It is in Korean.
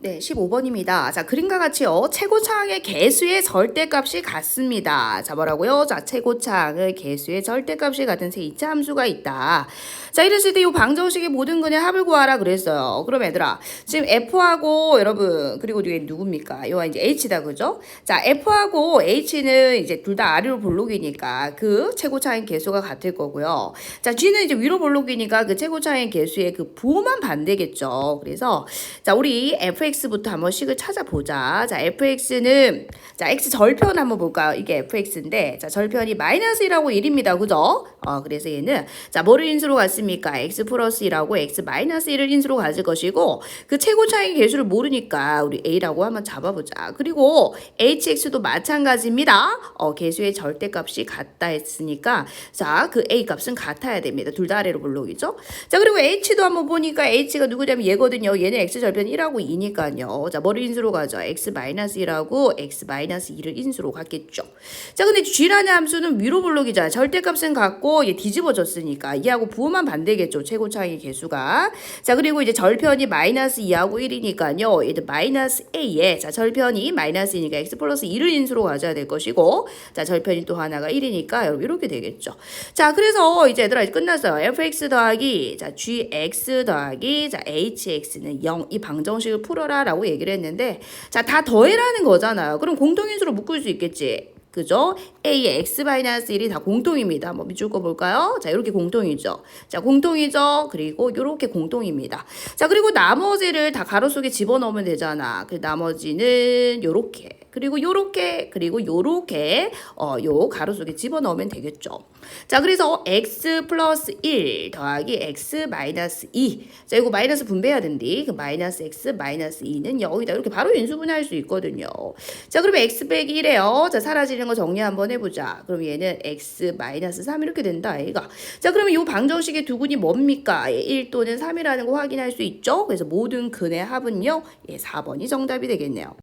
네, 15번입니다. 자, 그림과 같이요. 최고차항의 개수의 절대값이 같습니다. 자, 뭐라고요? 자, 최고차항의 개수의 절대값이 같은 세 이차 함수가 있다. 자, 이랬을 때 이 방정식의 모든 근의 합을 구하라 그랬어요. 그럼 얘들아, 지금 F하고 여러분, 그리고 뒤에 누굽니까? 요가 이제 H다, 그죠? 자, F하고 H는 이제 둘 다 아래로 볼록이니까 그 최고차항 개수가 같을 거고요. 자, G는 이제 위로 볼록이니까 그 최고차항 개수의 그 부호만 반대겠죠. 그래서 자, 우리 fx부터 한번 식을 찾아보자. 자, fx는 자, x 절편 한번 볼까요? 이게 fx인데 자, 절편이 마이너스 1하고 1입니다. 그죠? 어, 그래서 얘는 자, 뭐를 인수로 갔습니까? x 플러스 1하고 x 마이너스 1을 인수로 가질 것이고 그 최고 차이 개수를 모르니까 우리 a라고 한번 잡아보자. 그리고 hx도 마찬가지입니다. 어, 개수의 절대값이 같다 했으니까 자, 그 a 값은 같아야 됩니다. 둘 다 아래로 볼록이죠? 자, 그리고 h도 한번 보니까 h가 누구냐면 얘거든요. 얘는 x 절편 1하고 2니까요. 자, 뭐를 인수로 가죠? x 마이너스 1하고 x 마이너스 2를 인수로 갔겠죠. 자, 근데 g라는 함수는 위로 볼록이잖아. 절대값은 같고 얘 뒤집어졌으니까 이하고 부호만 반대겠죠. 최고 차이 개수가. 자, 그리고 이제 절편이 마이너스 2하고 1이니까요. 얘도 마이너스 a에 자, 절편이 마이너스이니까 x 플러스 2를 인수로 가져야 될 것이고 자, 절편이 또 하나가 1이니까 여러분 이렇게 되겠죠. 자, 그래서 이제 얘들아 이제 끝났어요. fx 더하기 자, gx 더하기 자, hx는 0 이 방정식을 풀어라 라고 얘기를 했는데 자, 다 더해라는 거잖아요. 그럼 공통인수로 묶을 수 있겠지. 그죠? A의 x 마이너스 1이 다 공통입니다. 뭐 밑줄 거 볼까요? 자, 이렇게 공통이죠. 자, 공통이죠. 그리고 이렇게 공통입니다. 자, 그리고 나머지를 다 가로 속에 집어넣으면 되잖아. 그 나머지는 요렇게. 그리고 요렇게 그리고 요렇게 어 요 가로 속에 집어넣으면 되겠죠. 자, 그래서 x 플러스 1 더하기 x 마이너스 2. 자, 이거 마이너스 분배해야 된디. 그 마이너스 x 마이너스 2는 여기다 이렇게 바로 인수분해할 수 있거든요. 자, 그러면 x 빼기 1에요. 자, 사라지는 거 정리 한번 해보자. 그럼 얘는 x 마이너스 3 이렇게 된다, 얘가. 자, 그러면 이 방정식의 두 근이 뭡니까? 예, 1 또는 3이라는 거 확인할 수 있죠? 그래서 모든 근의 합은요, 예, 4번이 정답이 되겠네요.